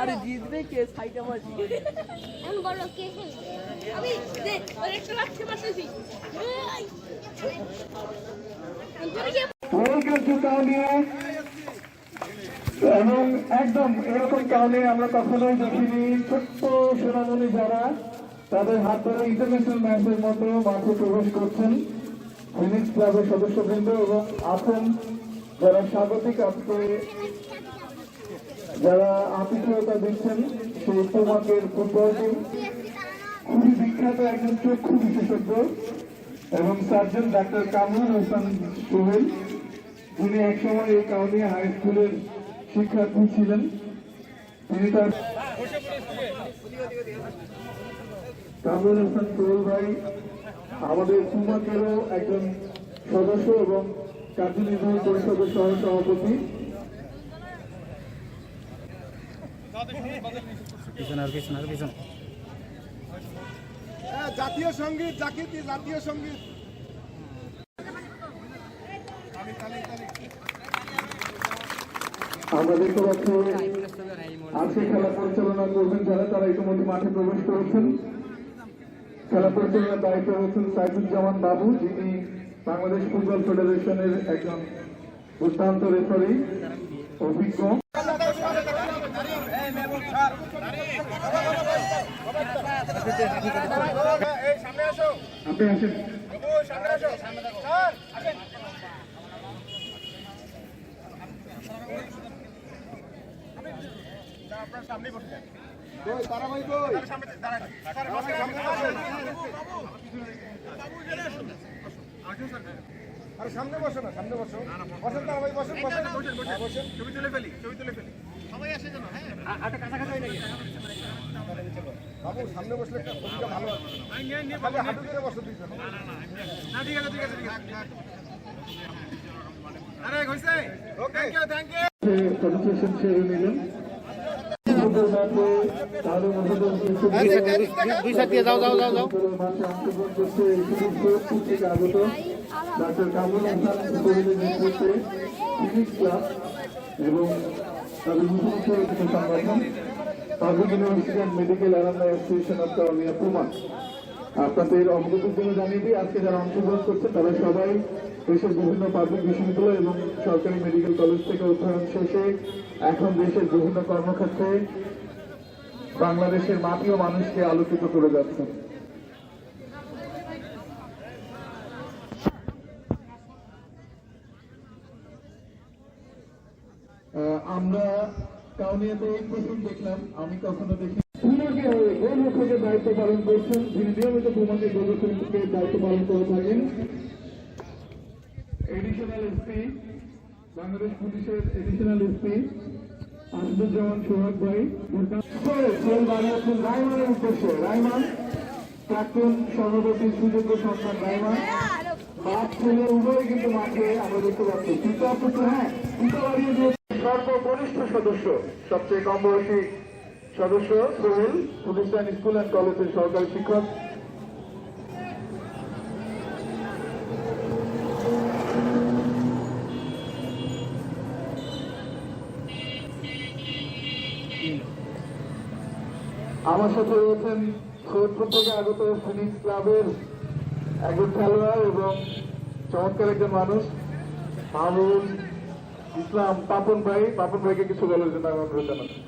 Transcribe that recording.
আরে জিতবে কে? বলো কে খেলবে? আমি দে ওর একটা লাগছে এবং একদম এরকম কারণে আমরা কখনোই দেখিনি। ছোট্ট সোনামণি যারা তাদের হাত ধরে ইন্টারন্যাশনাল ম্যাচের মতো মাঠে প্রবেশ করছেন। ফিনিক্স ক্লাবের সদস্যবৃন্দ এবং আছেন যারা স্বাগতিক আজকে যারা আতিথেয়তা দিচ্ছেন, সেই পুমাকের ফুটবল টিম খুবই বিখ্যাত একজন চক্ষু বিশেষজ্ঞ এবং সার্জন ডাক্তার কামরুল হোসেন সোহেল, যিনি একসময় এই কাউনিয়া হাই স্কুলের শিক্ষার্থী ছিলেন। তিনি তার কামরুল হোসেন সোহেল ভাই আমাদের পুমাকেরও একজন সদস্য এবং কার্যনির্বাহী পরিষদের সহ সভাপতি পিছনে আর পিছনে আর পিছনে। হ্যাঁ, জাতীয় সংগীত জাকির জাতীয় সংগীত। আমরা দেখতে পাচ্ছি আজকে খেলা পরিচালনা করবেন যারা তারা ইতিমধ্যে মাঠে প্রবেশ করেছেন। খেলা পরিচালনার দায়িত্ব হচ্ছেন সাইফুজ্জামান বাবু যিনি বাংলাদেশ ফুটবল ফেডারেশনের একজন দুর্দান্ত রেফারি অভিজ্ঞ। আপনি আসেন ও সামনে বসে যান। সামনে। বসো না সামনে বসো বসেন তারা ভাই বসেন বসেন ছবি তুলে ফেলি ছবি তুলে ফেলি বাবু সামনে বসলে ভালো না ঠিক আছে ঠিক আছে ঠিক আছে আরে হইছে থ্যাংক ইউ থ্যাংক এবং তাদের মুখোমুখি কিছু সংগঠন public university medical alumni association of Kaunia PUMA আপনাদের অবগতির জন্য জানিয়ে দিই, আজকে যারা অংশগ্রহণ করছে, তারা সবাই দেশের বিভিন্ন পাবলিক বিশ্ববিদ্যালয় এবং সরকারি মেডিকেল কলেজ থেকে অধ্যয়ন শেষে এখন দেশের বিভিন্ন কর্মক্ষেত্রে বাংলাদেশের মাটি ও মানুষকে আলোকিত করে যাচ্ছেন। আমরা কাউনিয়াতে এই প্রথম দেখলাম আমি কখনো দেখি গোলরক্ষকের দায়িত্ব পালন করছেন যিনি নিয়মিত গোলরক্ষকের দায়িত্ব পালন করে থাকেন। এডিশনাল এসপি বাংলাদেশ পুলিশের এডিশনাল এসপি আসাদুজ্জামান সোহাগ ভাই। রায়মানের উদ্দেশ্যে রায়মান প্রাক্তন সভাপতি সুযোগ্য সন্তান রায়মান। বাপ ছেলে উভয় কিন্তু মাঠে আমরা দেখতে পাচ্ছি। পিতা পুত্র হ্যাঁ পিতা বাড়িয়ে দিয়েছে। সর্বকনিষ্ঠ সদস্য, সবচেয়ে কম বয়সী সদস্য সোহেল লাইন স্কুল অ্যান্ড কলেজের সহকারী শিক্ষক। আমার সাথে রয়েছেন সৈয়দপুর থেকে আগত ফিনিক্স ক্লাবের একজন খেলোয়াড় এবং চমৎকার একজন মানুষ মাহবুব ইসলাম পাপন ভাই পাপন ভাইকে কিছু বলার জন্য আমি অনুরোধ জানাচ্ছি